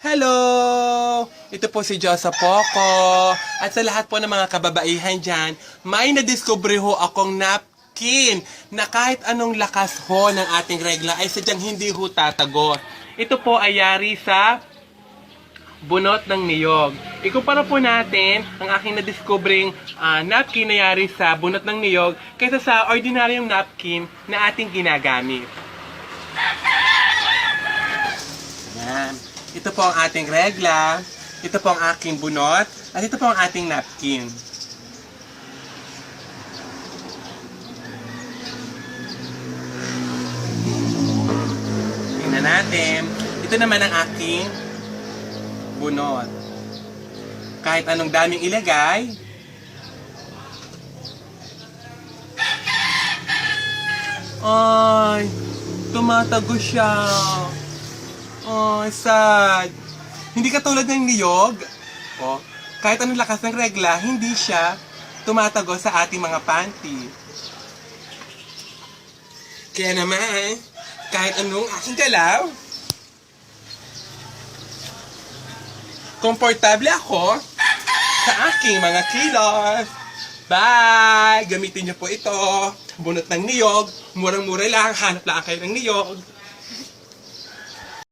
Hello! Ito po si Josa Poco. At sa lahat po ng mga kababaihan dyan, may nadiskubre ho akong napkin na kahit anong lakas ho ng ating regla ay sadyang hindi ho tatagot. Ito po ay yari sa bunot ng niyog. Ikumpara po natin ang aking nadiskubring ah, napkin na yari sa bunot ng niyog kaysa sa ordinaryong napkin na ating ginagamit. Ayan. Ito po ang ating regla. Ito po ang aking bunot. At ito po ang ating napkin. Tingnan natin. Ito naman ang aking bunot. Kahit anong daming ilagay, ay, tumatago siya. Oh, sad. Hindi katulad ng niyog. Oh, kahit anong lakas ng regla, hindi siya tumatago sa ating mga panty. Kaya naman, kahit anong aking galaw, komportable ako sa aking mga kilos. Bye! Gamitin niyo po ito. Bunot ng niyog. Murang-mura lang. Hanap lang kayo ng niyog.